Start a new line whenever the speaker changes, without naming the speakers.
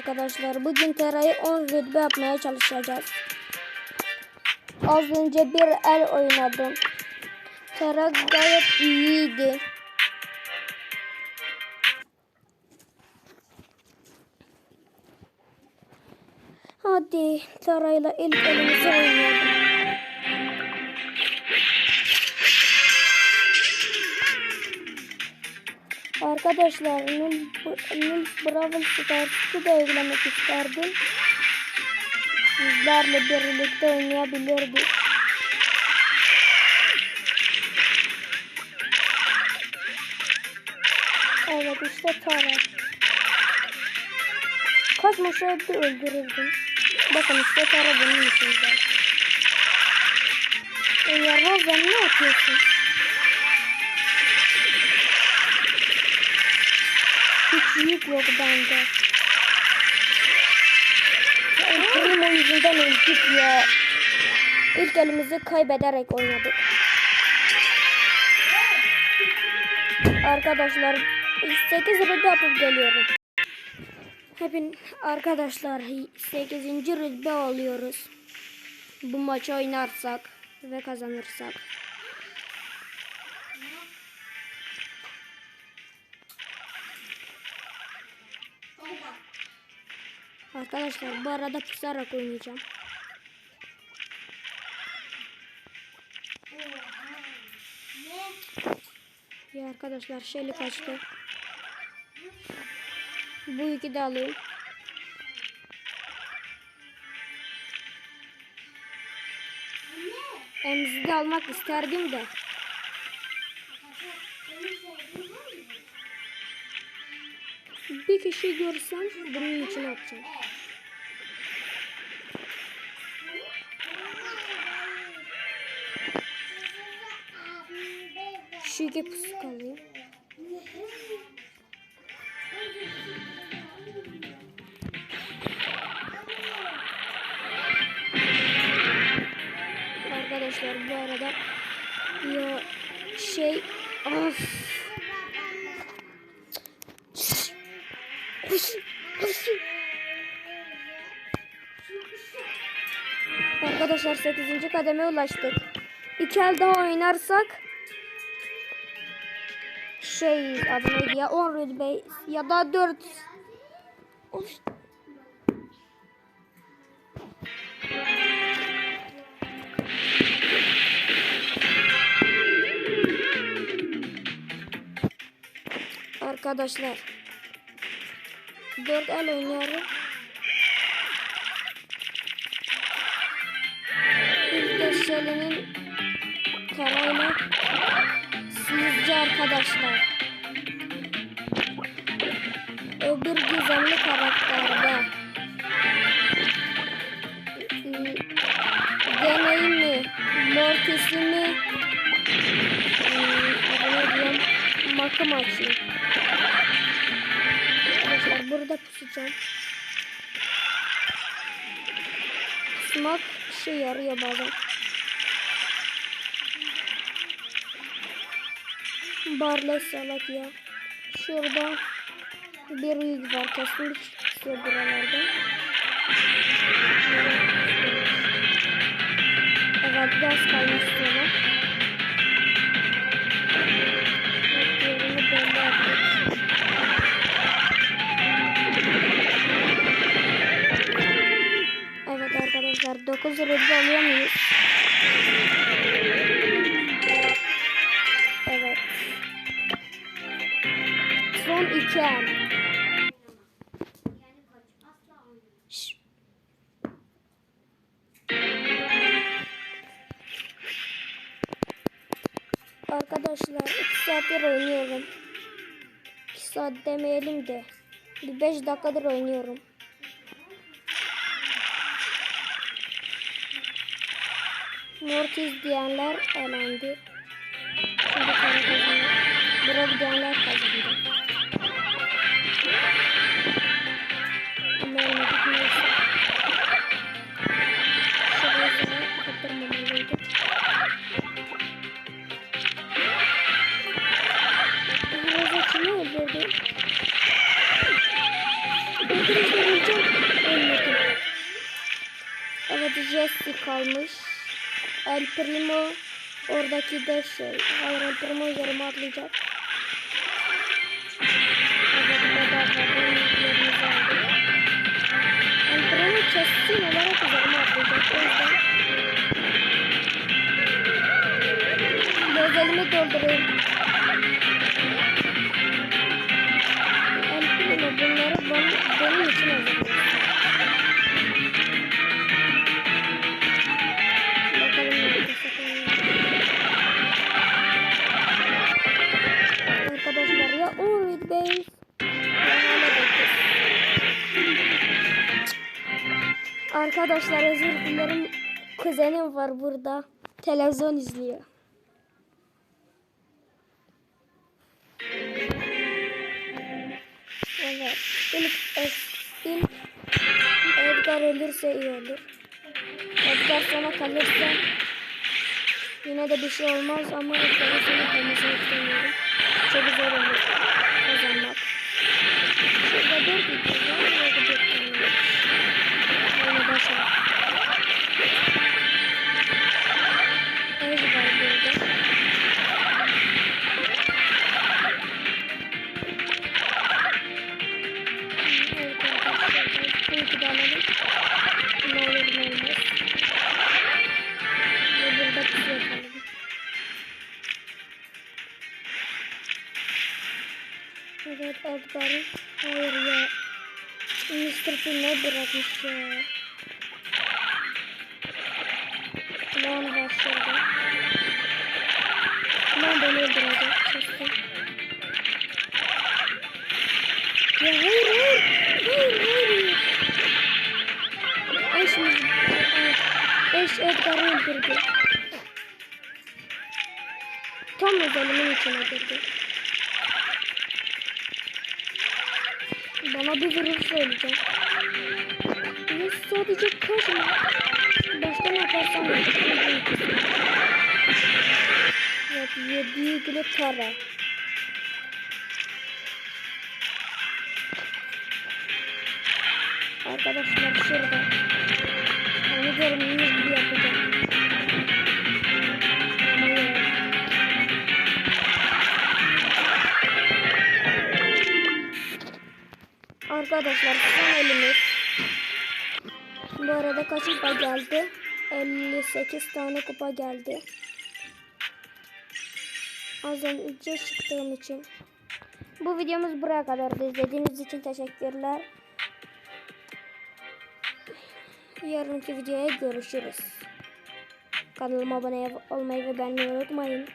arkadaşlar. Bugün Tera'yı 10 rütbe yapmaya çalışacağız. Az önce bir el oynadım. Tera gayet iyiydi. Hadi Tera'yla ilk elimizi oynayalım. Arkadaşlar Nil Brawl Stars'ı da eklemek isterdim. Sizlerle birlikte oynayabilirdik. Evet işte Tara. Kaç maşaydı öldürürdüm. Bakın işte Tara bunun için. E ya Rozen ne yapıyorsun? Hiç yük yok bende. Ya, Primo yüzünden öldük ya. İlk elimizi kaybederek oynadık. Arkadaşlar 8 rütbe yapıp geliyorum. Hepin arkadaşlar 8. rütbe oluyoruz. Bu maçı oynarsak ve kazanırsak. Arkadaşlar bu arada pusarak oynayacağım. Ya arkadaşlar şeyli kaçtı. Bu iki de alayım. Emzi de almak isterdim de. Bir kişi görsem bunun için atacağım. İki pusu alayım. Arkadaşlar bu arada ya şey of Arkadaşlar 8. kademe ulaştık. İki el daha oynarsak şey adı neydi ya 10 rütbe ya da 4 Of. Arkadaşlar 4 el oynuyorum. İlk de arkadaşlar. Öbür gizemli karakterde Deneyi mi? Mortis'i mi? Hmm, adını diyorum. Makı mı açayım Arkadaşlar burada pusacağım. Pusmak işe yarıyor bazen Barley salak ya. Şurada bir yük var kesin çıkıyor buralarda. Evet gaz kalmış sonra. Evet, arkadaşlar 9 rütbe alıyor muyuz? El. Şş. Arkadaşlar 2 saattir oynuyorum. 2 saat demeyelim de. Bir 5 dakikadır oynuyorum. Mortis diyenler elendi. Şimdi kazanıyor. Bura diyenler kazandı. Evet Jesse kalmış. El Primo oradaki de şey. Hayır El Primo üzerime atlayacak. Kesin olarak üzerime atlayacak. O yüzden Gözlerimi doldurayım. Arkadaşlar özür dilerim. Kuzenim var burada. Televizyon izliyor. Evet. İlk, ilk Edgar ölürse iyi olur. Edgar sona kalırsa yine de bir şey olmaz ama Edgar'ın sona kalmasını istemiyorum. Çok zor olur kazanmak. Şurada dört video var. Evet Edgar'ın. Hayır ya. Mr. P ne bırakmış ya. Lan başladı. Lan beni öldürecek. Kesin. Ya hayır hayır. Hayır hayır. Eş mi? Eş Edgar'ı öldürdü. Tam özelimin içine girdi. Bana bir vurursa öleceğim. Ya sadece kaçma. Başka ne yaparsam. Evet yedi ilgili tara. Arkadaşlar şurada. Onu gibi yapacağım. Arkadaşlar son elimiz. Bu arada kaç kupa geldi? 58 tane kupa geldi. Az önce çıktığım için. Bu videomuz buraya kadardı. İzlediğiniz için teşekkürler. Yarınki videoya görüşürüz. Kanalıma abone olmayı ve beğenmeyi unutmayın.